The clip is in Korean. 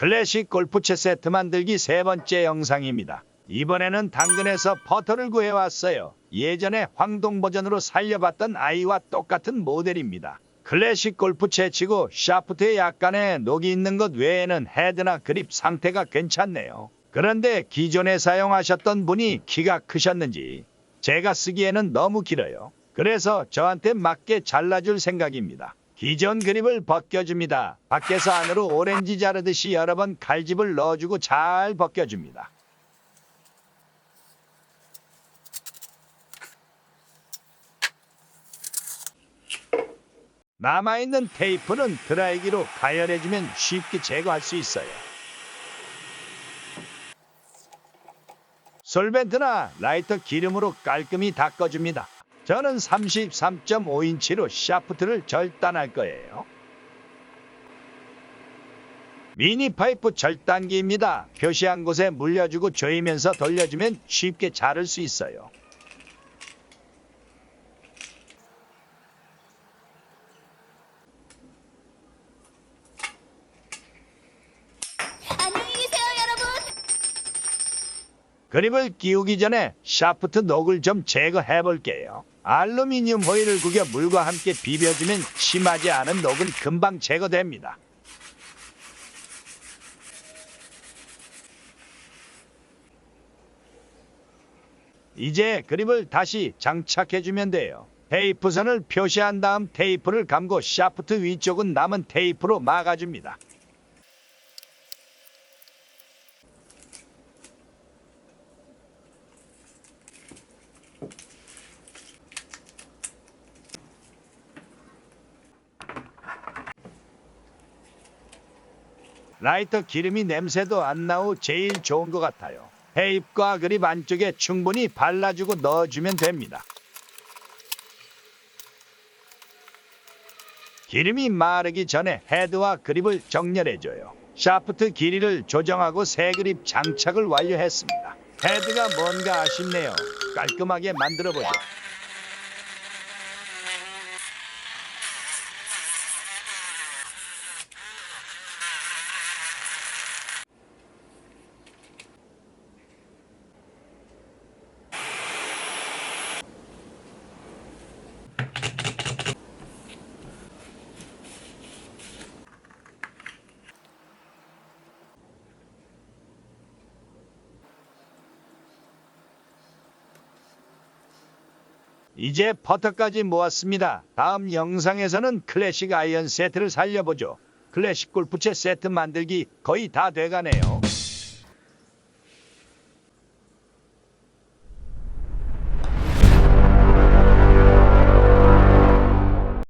클래식 골프채 세트 만들기 세 번째 영상입니다. 이번에는 당근에서 퍼터를 구해왔어요. 예전에 황동 버전으로 살려봤던 아이와 똑같은 모델입니다. 클래식 골프채 치고 샤프트에 약간의 녹이 있는 것 외에는 헤드나 그립 상태가 괜찮네요. 그런데 기존에 사용하셨던 분이 키가 크셨는지 제가 쓰기에는 너무 길어요. 그래서 저한테 맞게 잘라줄 생각입니다. 기존 그립을 벗겨줍니다. 밖에서 안으로 오렌지 자르듯이 여러 번 칼집을 넣어주고 잘 벗겨줍니다. 남아있는 테이프는 드라이기로 가열해주면 쉽게 제거할 수 있어요. 솔벤트나 라이터 기름으로 깔끔히 닦아줍니다. 저는 33.5인치로 샤프트를 절단할 거예요. 미니 파이프 절단기입니다. 표시한 곳에 물려주고 조이면서 돌려주면 쉽게 자를 수 있어요. 안녕히 계세요, 여러분. 그립을 끼우기 전에 샤프트 녹을 좀 제거해 볼게요. 알루미늄 호일을 구겨 물과 함께 비벼주면 심하지 않은 녹은 금방 제거됩니다. 이제 그립을 다시 장착해주면 돼요. 테이프선을 표시한 다음 테이프를 감고 샤프트 위쪽은 남은 테이프로 막아줍니다. 라이터 기름이 냄새도 안 나고 제일 좋은 것 같아요. 테이프와 그립 안쪽에 충분히 발라주고 넣어주면 됩니다. 기름이 마르기 전에 헤드와 그립을 정렬해줘요. 샤프트 길이를 조정하고 새 그립 장착을 완료했습니다. 헤드가 뭔가 아쉽네요. 깔끔하게 만들어보죠. 이제 퍼터까지 모았습니다. 다음 영상에서는 클래식 아이언 세트를 살려보죠. 클래식 골프채 세트 만들기 거의 다 돼가네요.